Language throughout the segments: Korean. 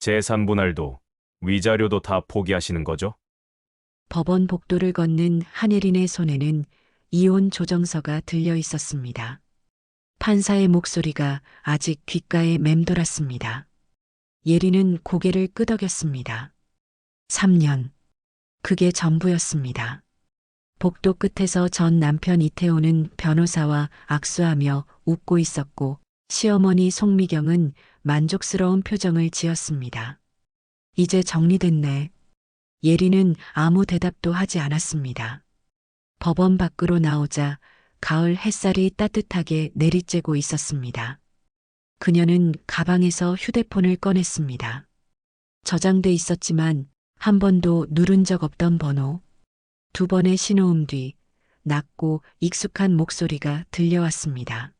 재산분할도 위자료도 다 포기하시는 거죠? 법원 복도를 걷는 한예린의 손에는 이혼 조정서가 들려 있었습니다. 판사의 목소리가 아직 귓가에 맴돌았습니다. 예린은 고개를 끄덕였습니다. 3년. 그게 전부였습니다. 복도 끝에서 전 남편 이태호는 변호사와 악수하며 웃고 있었고 시어머니 송미경은 만족스러운 표정을 지었습니다. 이제 정리됐네. 예리는 아무 대답도 하지 않았습니다. 법원 밖으로 나오자 가을 햇살이 따뜻하게 내리쬐고 있었습니다. 그녀는 가방에서 휴대폰을 꺼냈습니다. 저장돼 있었지만 한 번도 누른 적 없던 번호. 두 번의 신호음 뒤 낮고 익숙한 목소리가 들려왔습니다.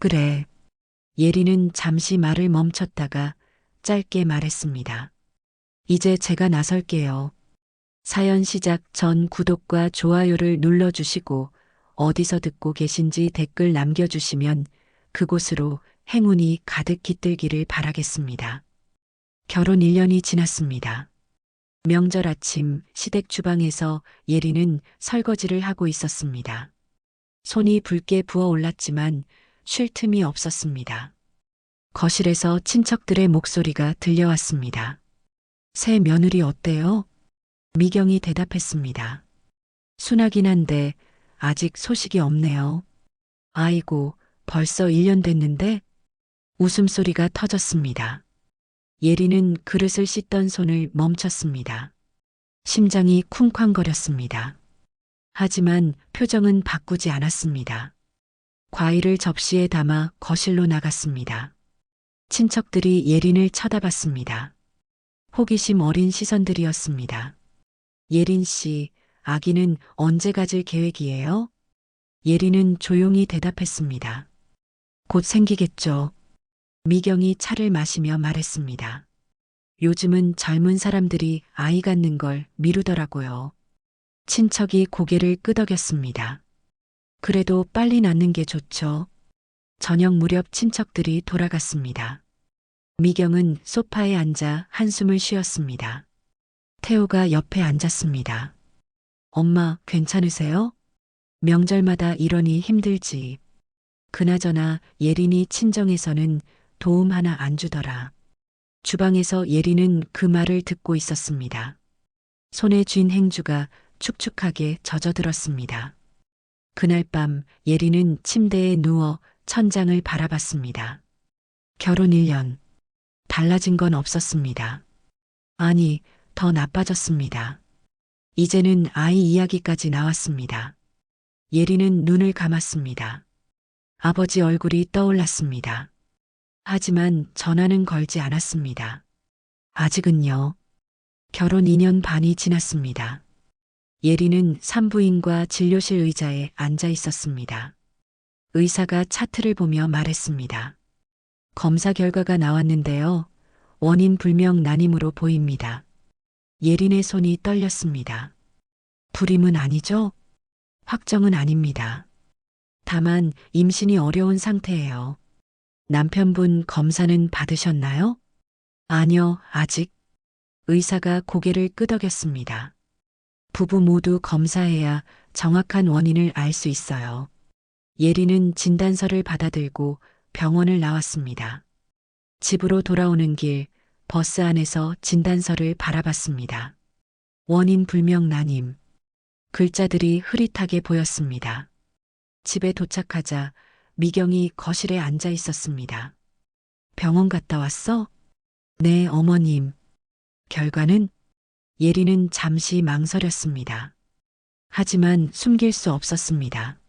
그래. 예리는 잠시 말을 멈췄다가 짧게 말했습니다. 이제 제가 나설게요. 사연 시작 전 구독과 좋아요를 눌러주시고 어디서 듣고 계신지 댓글 남겨주시면 그곳으로 행운이 가득 깃들기를 바라겠습니다. 결혼 1년이 지났습니다. 명절 아침 시댁 주방에서 예리는 설거지를 하고 있었습니다. 손이 붉게 부어올랐지만 쉴 틈이 없었습니다. 거실에서 친척들의 목소리가 들려왔습니다. 새 며느리 어때요? 미경이 대답했습니다. 순하긴 한데 아직 소식이 없네요. 아이고, 벌써 1년 됐는데? 웃음소리가 터졌습니다. 예리는 그릇을 씻던 손을 멈췄습니다. 심장이 쿵쾅거렸습니다. 하지만 표정은 바꾸지 않았습니다. 과일을 접시에 담아 거실로 나갔습니다. 친척들이 예린을 쳐다봤습니다. 호기심 어린 시선들이었습니다. 예린 씨, 아기는 언제 가질 계획이에요? 예린은 조용히 대답했습니다. 곧 생기겠죠. 미경이 차를 마시며 말했습니다. 요즘은 젊은 사람들이 아이 갖는 걸 미루더라고요. 친척이 고개를 끄덕였습니다. 그래도 빨리 낳는 게 좋죠. 저녁 무렵 친척들이 돌아갔습니다. 미경은 소파에 앉아 한숨을 쉬었습니다. 태호가 옆에 앉았습니다. 엄마, 괜찮으세요? 명절마다 이러니 힘들지. 그나저나 예린이 친정에서는 도움 하나 안 주더라. 주방에서 예린은 그 말을 듣고 있었습니다. 손에 쥔 행주가 축축하게 젖어들었습니다. 그날 밤 예린은 침대에 누워 천장을 바라봤습니다. 결혼 1년. 달라진 건 없었습니다. 아니, 더 나빠졌습니다. 이제는 아이 이야기까지 나왔습니다. 예리는 눈을 감았습니다. 아버지 얼굴이 떠올랐습니다. 하지만 전화는 걸지 않았습니다. 아직은요. 결혼 2년 반이 지났습니다. 예리는 산부인과 진료실 의자에 앉아 있었습니다. 의사가 차트를 보며 말했습니다. 검사 결과가 나왔는데요. 원인 불명 난임으로 보입니다. 예린의 손이 떨렸습니다. 불임은 아니죠? 확정은 아닙니다. 다만 임신이 어려운 상태예요. 남편분 검사는 받으셨나요? 아니요, 아직. 의사가 고개를 끄덕였습니다. 부부 모두 검사해야 정확한 원인을 알 수 있어요. 예리는 진단서를 받아들고 병원을 나왔습니다. 집으로 돌아오는 길 버스 안에서 진단서를 바라봤습니다. 원인 불명 난임. 글자들이 흐릿하게 보였습니다. 집에 도착하자 미경이 거실에 앉아 있었습니다. 병원 갔다 왔어? 네, 어머님. 결과는? 예리는 잠시 망설였습니다. 하지만 숨길 수 없었습니다.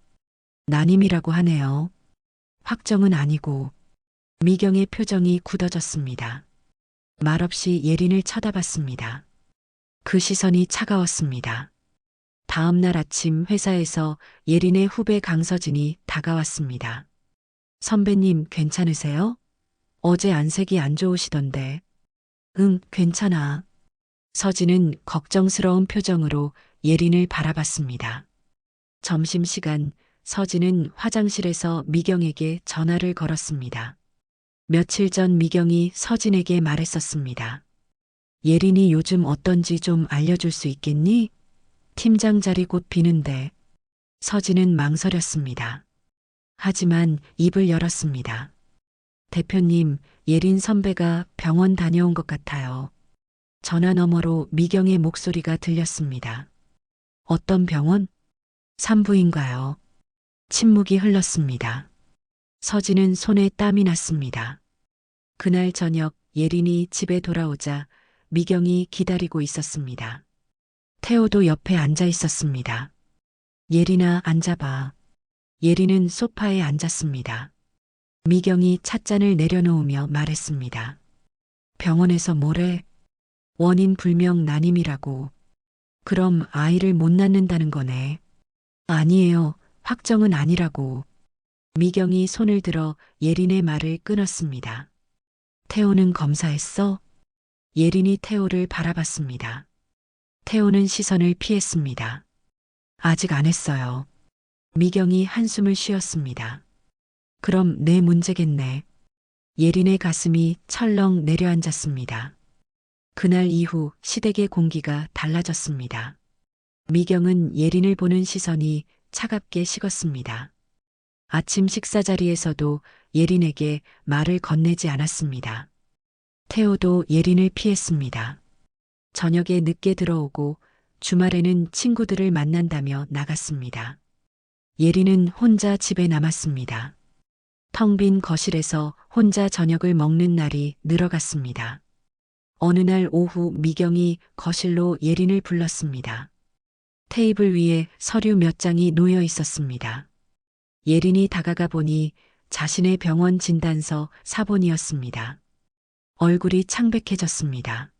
난임이라고 하네요. 확정은 아니고 미경의 표정이 굳어졌습니다. 말없이 예린을 쳐다봤습니다. 그 시선이 차가웠습니다. 다음 날 아침 회사에서 예린의 후배 강서진이 다가왔습니다. 선배님 괜찮으세요? 어제 안색이 안 좋으시던데. 응, 괜찮아. 서진은 걱정스러운 표정으로 예린을 바라봤습니다. 점심시간 서진은 화장실에서 미경에게 전화를 걸었습니다. 며칠 전 미경이 서진에게 말했었습니다. 예린이 요즘 어떤지 좀 알려줄 수 있겠니? 팀장 자리 곧 비는데. 서진은 망설였습니다. 하지만 입을 열었습니다. 대표님, 예린 선배가 병원 다녀온 것 같아요. 전화 너머로 미경의 목소리가 들렸습니다. 어떤 병원? 산부인가요? 침묵이 흘렀습니다. 서진은 손에 땀이 났습니다. 그날 저녁 예린이 집에 돌아오자 미경이 기다리고 있었습니다. 태호도 옆에 앉아 있었습니다. 예린아 앉아봐. 예린은 소파에 앉았습니다. 미경이 찻잔을 내려놓으며 말했습니다. 병원에서 뭐래? 원인 불명 난임이라고. 그럼 아이를 못 낳는다는 거네. 아니에요. 확정은 아니라고. 미경이 손을 들어 예린의 말을 끊었습니다. 태호는 검사했어? 예린이 태호를 바라봤습니다. 태호는 시선을 피했습니다. 아직 안 했어요. 미경이 한숨을 쉬었습니다. 그럼 내 문제겠네. 예린의 가슴이 철렁 내려앉았습니다. 그날 이후 시댁의 공기가 달라졌습니다. 미경은 예린을 보는 시선이 차갑게 식었습니다. 아침 식사 자리에서도 예린에게 말을 건네지 않았습니다. 태호도 예린을 피했습니다. 저녁에 늦게 들어오고 주말에는 친구들을 만난다며 나갔습니다. 예린은 혼자 집에 남았습니다. 텅 빈 거실에서 혼자 저녁을 먹는 날이 늘어갔습니다. 어느 날 오후 미경이 거실로 예린을 불렀습니다. 테이블 위에 서류 몇 장이 놓여 있었습니다. 예린이 다가가 보니 자신의 병원 진단서 사본이었습니다. 얼굴이 창백해졌습니다.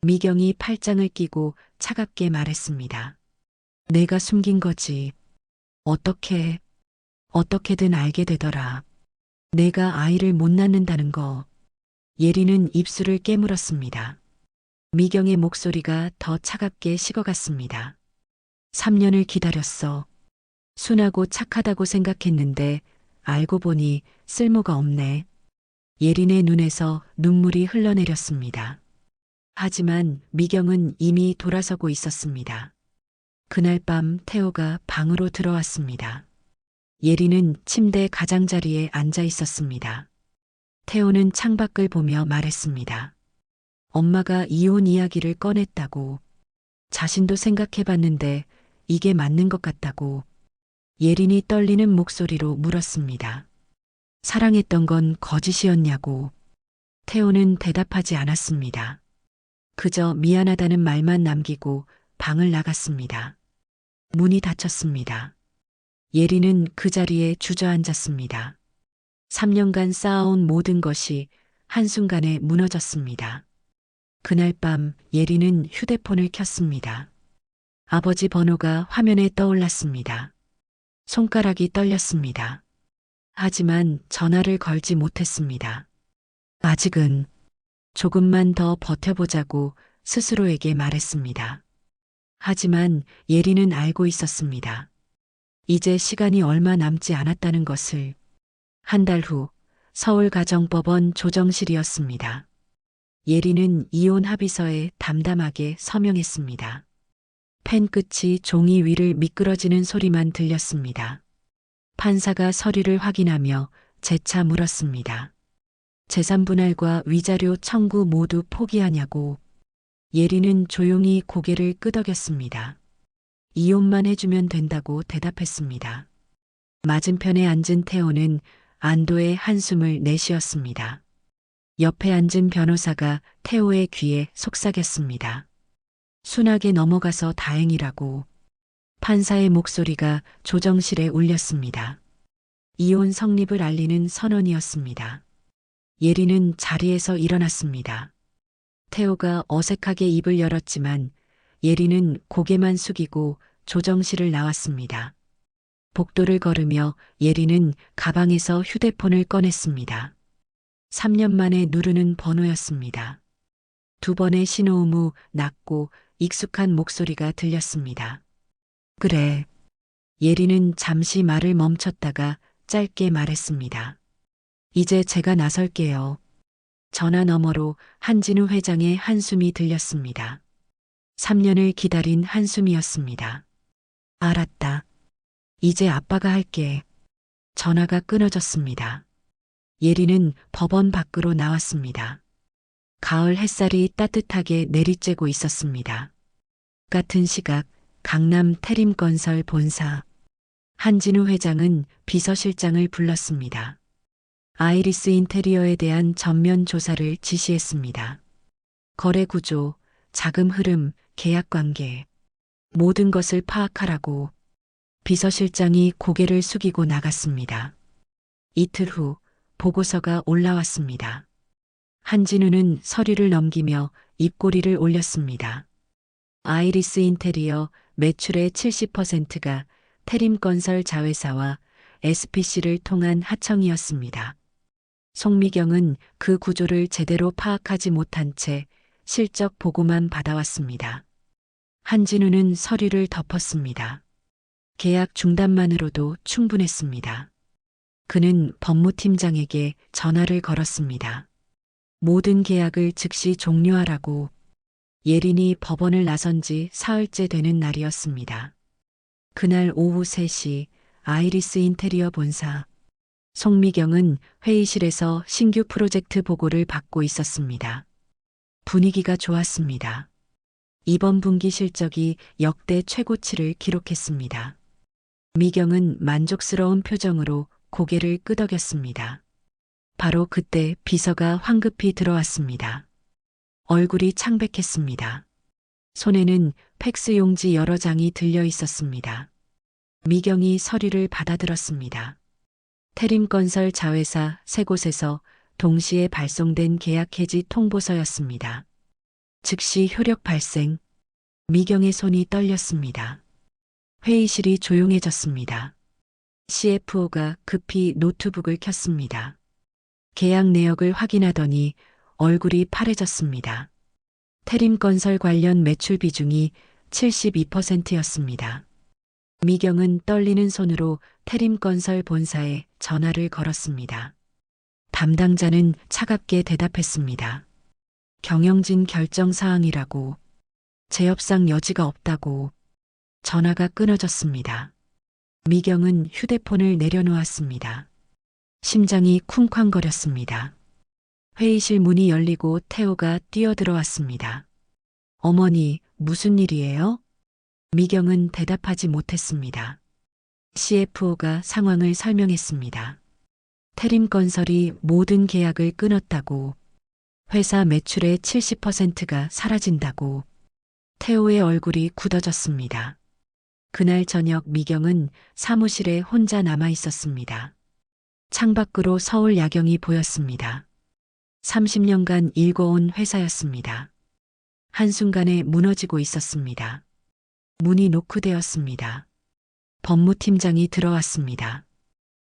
미경이 팔짱을 끼고 차갑게 말했습니다. 내가 숨긴 거지. 어떻게, 어떻게든 알게 되더라. 내가 아이를 못 낳는다는 거. 예린은 입술을 깨물었습니다. 미경의 목소리가 더 차갑게 식어갔습니다. 3년을 기다렸어. 순하고 착하다고 생각했는데 알고 보니 쓸모가 없네. 예린의 눈에서 눈물이 흘러내렸습니다. 하지만 미경은 이미 돌아서고 있었습니다. 그날 밤 태호가 방으로 들어왔습니다. 예린은 침대 가장자리에 앉아 있었습니다. 태호는 창밖을 보며 말했습니다. 엄마가 이혼 이야기를 꺼냈다고. 자신도 생각해 봤는데 이게 맞는 것 같다고. 예린이 떨리는 목소리로 물었습니다. 사랑했던 건 거짓이었냐고. 태호는 대답하지 않았습니다. 그저 미안하다는 말만 남기고 방을 나갔습니다. 문이 닫혔습니다. 예린은 그 자리에 주저앉았습니다. 3년간 쌓아온 모든 것이 한순간에 무너졌습니다. 그날 밤 예린은 휴대폰을 켰습니다. 아버지 번호가 화면에 떠올랐습니다. 손가락이 떨렸습니다. 하지만 전화를 걸지 못했습니다. 아직은 조금만 더 버텨보자고 스스로에게 말했습니다. 하지만 예린은 알고 있었습니다. 이제 시간이 얼마 남지 않았다는 것을 한 달 후 서울가정법원 조정실이었습니다. 예린은 이혼 합의서에 담담하게 서명했습니다. 펜 끝이 종이 위를 미끄러지는 소리만 들렸습니다. 판사가 서류를 확인하며 재차 물었습니다. 재산분할과 위자료 청구 모두 포기하냐고. 예린은 조용히 고개를 끄덕였습니다. 이혼만 해주면 된다고 대답했습니다. 맞은편에 앉은 태호는 안도의 한숨을 내쉬었습니다. 옆에 앉은 변호사가 태호의 귀에 속삭였습니다. 순하게 넘어가서 다행이라고. 판사의 목소리가 조정실에 울렸습니다. 이혼 성립을 알리는 선언이었습니다. 예린은 자리에서 일어났습니다. 태호가 어색하게 입을 열었지만 예린은 고개만 숙이고 조정실을 나왔습니다. 복도를 걸으며 예린은 가방에서 휴대폰을 꺼냈습니다. 3년 만에 누르는 번호였습니다. 두 번의 신호음 후 낮고 익숙한 목소리가 들렸습니다. 그래. 예린은 잠시 말을 멈췄다가 짧게 말했습니다. 이제 제가 나설게요. 전화 너머로 한진우 회장의 한숨이 들렸습니다. 3년을 기다린 한숨이었습니다. 알았다. 이제 아빠가 할게. 전화가 끊어졌습니다. 예리는 법원 밖으로 나왔습니다. 가을 햇살이 따뜻하게 내리쬐고 있었습니다. 같은 시각 강남 태림건설 본사 한진우 회장은 비서실장을 불렀습니다. 아이리스 인테리어에 대한 전면 조사를 지시했습니다. 거래 구조, 자금 흐름, 계약 관계, 모든 것을 파악하라고 비서실장이 고개를 숙이고 나갔습니다. 이틀 후 보고서가 올라왔습니다. 한진우는 서류를 넘기며 입꼬리를 올렸습니다. 아이리스 인테리어 매출의 70%가 태림건설 자회사와 SPC를 통한 하청이었습니다. 송미경은 그 구조를 제대로 파악하지 못한 채 실적 보고만 받아왔습니다. 한진우는 서류를 덮었습니다. 계약 중단만으로도 충분했습니다. 그는 법무팀장에게 전화를 걸었습니다. 모든 계약을 즉시 종료하라고 예린이 법원을 나선 지 사흘째 되는 날이었습니다. 그날 오후 3시 아이리스 인테리어 본사 송미경은 회의실에서 신규 프로젝트 보고를 받고 있었습니다. 분위기가 좋았습니다. 이번 분기 실적이 역대 최고치를 기록했습니다. 미경은 만족스러운 표정으로 고개를 끄덕였습니다. 바로 그때 비서가 황급히 들어왔습니다. 얼굴이 창백했습니다. 손에는 팩스 용지 여러 장이 들려 있었습니다. 미경이 서류를 받아들었습니다. 태림건설 자회사 세 곳에서 동시에 발송된 계약 해지 통보서였습니다. 즉시 효력 발생. 미경의 손이 떨렸습니다. 회의실이 조용해졌습니다. CFO가 급히 노트북을 켰습니다. 계약 내역을 확인하더니 얼굴이 파래졌습니다. 태림건설 관련 매출 비중이 72%였습니다. 미경은 떨리는 손으로 태림건설 본사에 전화를 걸었습니다. 담당자는 차갑게 대답했습니다. 경영진 결정 사항이라고 재협상 여지가 없다고 전화가 끊어졌습니다. 미경은 휴대폰을 내려놓았습니다. 심장이 쿵쾅거렸습니다. 회의실 문이 열리고 태호가 뛰어들어왔습니다. 어머니, 무슨 일이에요? 미경은 대답하지 못했습니다. CFO가 상황을 설명했습니다. 태림건설이 모든 계약을 끊었다고, 회사 매출의 70%가 사라진다고, 태호의 얼굴이 굳어졌습니다. 그날 저녁 미경은 사무실에 혼자 남아 있었습니다. 창밖으로 서울 야경이 보였습니다. 30년간 일궈온 회사였습니다. 한순간에 무너지고 있었습니다. 문이 노크되었습니다. 법무팀장이 들어왔습니다.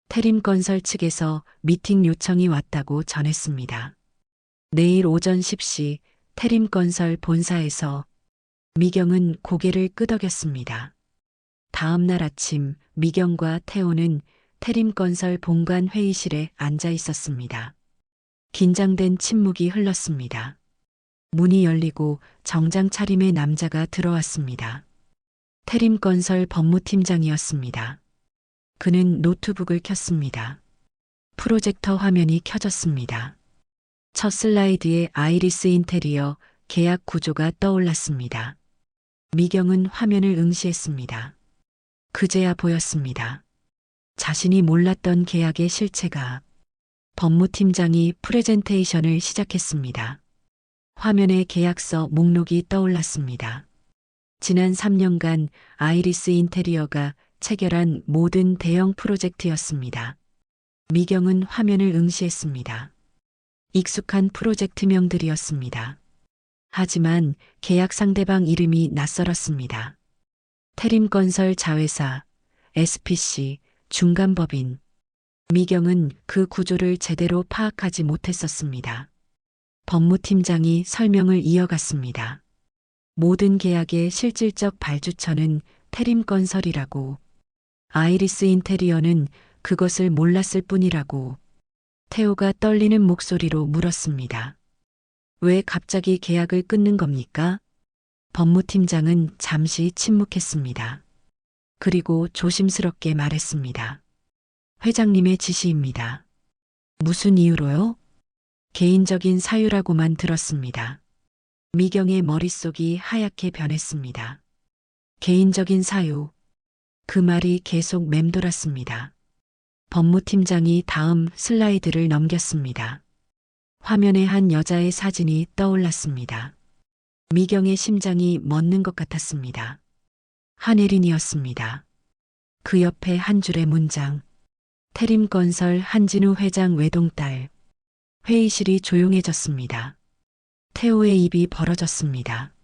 태림건설 측에서 미팅 요청이 왔다고 전했습니다. 내일 오전 10시 태림건설 본사에서 미경은 고개를 끄덕였습니다. 다음 날 아침 미경과 태호는 태림건설 본관 회의실에 앉아 있었습니다. 긴장된 침묵이 흘렀습니다. 문이 열리고 정장 차림의 남자가 들어왔습니다. 태림건설 법무팀장이었습니다. 그는 노트북을 켰습니다. 프로젝터 화면이 켜졌습니다. 첫 슬라이드에 아이리스 인테리어 계약 구조가 떠올랐습니다. 미경은 화면을 응시했습니다. 그제야 보였습니다. 자신이 몰랐던 계약의 실체가 법무팀장이 프레젠테이션을 시작했습니다. 화면에 계약서 목록이 떠올랐습니다. 지난 3년간 아이리스 인테리어가 체결한 모든 대형 프로젝트였습니다. 미경은 화면을 응시했습니다. 익숙한 프로젝트명들이었습니다. 하지만 계약 상대방 이름이 낯설었습니다. 태림건설 자회사, SPC, 중간법인. 미경은 그 구조를 제대로 파악하지 못했었습니다. 법무팀장이 설명을 이어갔습니다. 모든 계약의 실질적 발주처는 태림건설이라고, 아이리스 인테리어는 그것을 몰랐을 뿐이라고, 태호가 떨리는 목소리로 물었습니다. 왜 갑자기 계약을 끊는 겁니까? 법무팀장은 잠시 침묵했습니다. 그리고 조심스럽게 말했습니다. 회장님의 지시입니다. 무슨 이유로요? 개인적인 사유라고만 들었습니다. 미경의 머릿속이 하얗게 변했습니다. 개인적인 사유. 그 말이 계속 맴돌았습니다. 법무팀장이 다음 슬라이드를 넘겼습니다. 화면에 한 여자의 사진이 떠올랐습니다. 미경의 심장이 멎는 것 같았습니다. 한예린이었습니다. 그 옆에 한 줄의 문장. 태림건설 한진우 회장 외동딸. 회의실이 조용해졌습니다. 태호의 입이 벌어졌습니다.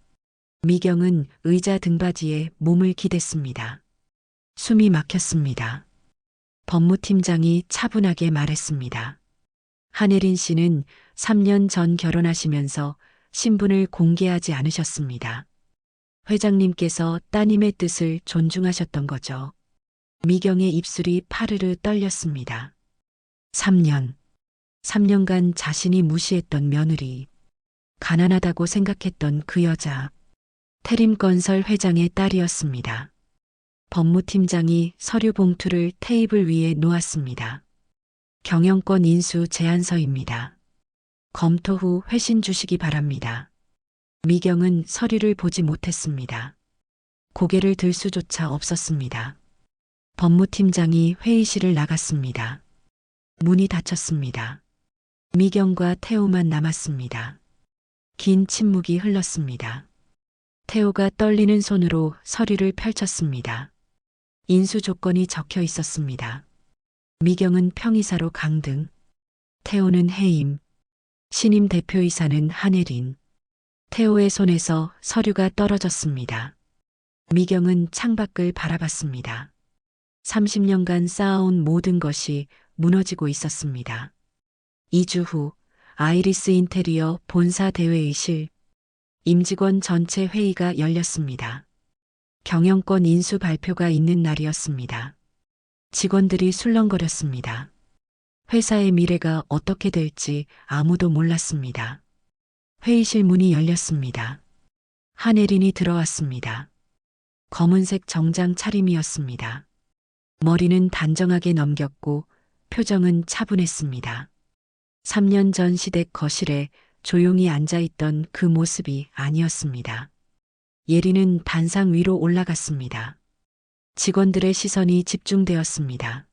미경은 의자 등받이에 몸을 기댔습니다. 숨이 막혔습니다. 법무팀장이 차분하게 말했습니다. 한예린 씨는 3년 전 결혼하시면서 신분을 공개하지 않으셨습니다. 회장님께서 따님의 뜻을 존중하셨던 거죠. 미경의 입술이 파르르 떨렸습니다. 3년. 3년간 자신이 무시했던 며느리. 가난하다고 생각했던 그 여자. 태림건설 회장의 딸이었습니다. 법무팀장이 서류 봉투를 테이블 위에 놓았습니다. 경영권 인수 제안서입니다. 검토 후 회신 주시기 바랍니다. 미경은 서류를 보지 못했습니다. 고개를 들 수조차 없었습니다. 법무팀장이 회의실을 나갔습니다. 문이 닫혔습니다. 미경과 태호만 남았습니다. 긴 침묵이 흘렀습니다. 태호가 떨리는 손으로 서류를 펼쳤습니다. 인수 조건이 적혀 있었습니다. 미경은 평이사로 강등, 태호는 해임, 신임 대표이사는 한예린. 태호의 손에서 서류가 떨어졌습니다. 미경은 창밖을 바라봤습니다. 30년간 쌓아온 모든 것이 무너지고 있었습니다. 2주 후 아이리스 인테리어 본사 대회의실 임직원 전체 회의가 열렸습니다. 경영권 인수 발표가 있는 날이었습니다. 직원들이 술렁거렸습니다. 회사의 미래가 어떻게 될지 아무도 몰랐습니다. 회의실 문이 열렸습니다. 한예린이 들어왔습니다. 검은색 정장 차림이었습니다. 머리는 단정하게 넘겼고 표정은 차분했습니다. 3년 전 시댁 거실에 조용히 앉아있던 그 모습이 아니었습니다. 예리는 단상 위로 올라갔습니다. 직원들의 시선이 집중되었습니다.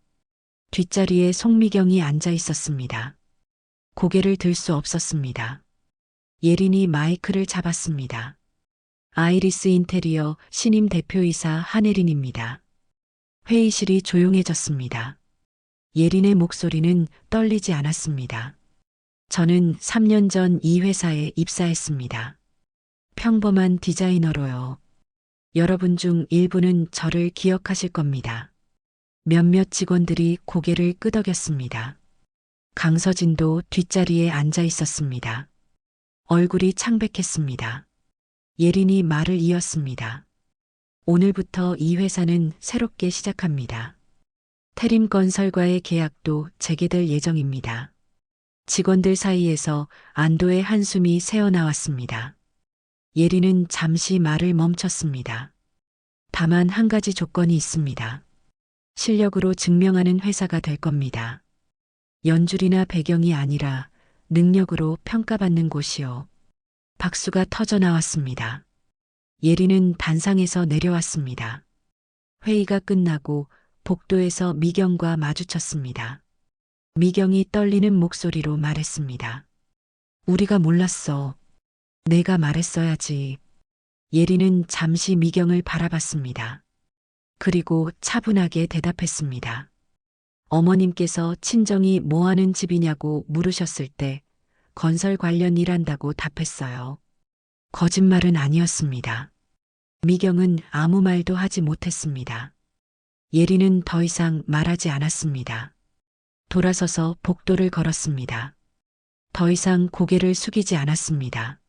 뒷자리에 송미경이 앉아 있었습니다. 고개를 들 수 없었습니다. 예린이 마이크를 잡았습니다. 아이리스 인테리어 신임 대표이사 한혜린입니다. 회의실이 조용해졌습니다. 예린의 목소리는 떨리지 않았습니다. 저는 3년 전 이 회사에 입사했습니다. 평범한 디자이너로요. 여러분 중 일부는 저를 기억하실 겁니다. 몇몇 직원들이 고개를 끄덕였습니다. 강서진도 뒷자리에 앉아 있었습니다. 얼굴이 창백했습니다. 예린이 말을 이었습니다. 오늘부터 이 회사는 새롭게 시작합니다. 태림건설과의 계약도 재개될 예정입니다. 직원들 사이에서 안도의 한숨이 새어나왔습니다. 예리는 잠시 말을 멈췄습니다. 다만 한 가지 조건이 있습니다. 실력으로 증명하는 회사가 될 겁니다. 연줄이나 배경이 아니라 능력으로 평가받는 곳이요. 박수가 터져 나왔습니다. 예리는 단상에서 내려왔습니다. 회의가 끝나고 복도에서 미경과 마주쳤습니다. 미경이 떨리는 목소리로 말했습니다. 우리가 몰랐어. 내가 말했어야지. 예리는 잠시 미경을 바라봤습니다. 그리고 차분하게 대답했습니다. 어머님께서 친정이 뭐 하는 집이냐고 물으셨을 때 건설 관련 일한다고 답했어요. 거짓말은 아니었습니다. 미경은 아무 말도 하지 못했습니다. 예리는 더 이상 말하지 않았습니다. 돌아서서 복도를 걸었습니다. 더 이상 고개를 숙이지 않았습니다.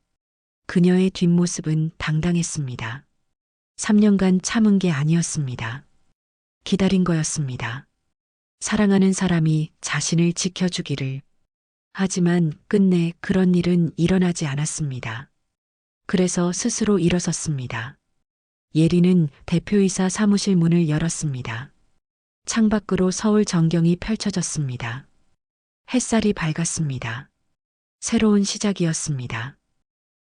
그녀의 뒷모습은 당당했습니다. 3년간 참은 게 아니었습니다. 기다린 거였습니다. 사랑하는 사람이 자신을 지켜주기를 하지만 끝내 그런 일은 일어나지 않았습니다. 그래서 스스로 일어섰습니다. 예리는 대표이사 사무실 문을 열었습니다. 창밖으로 서울 전경이 펼쳐졌습니다. 햇살이 밝았습니다. 새로운 시작이었습니다.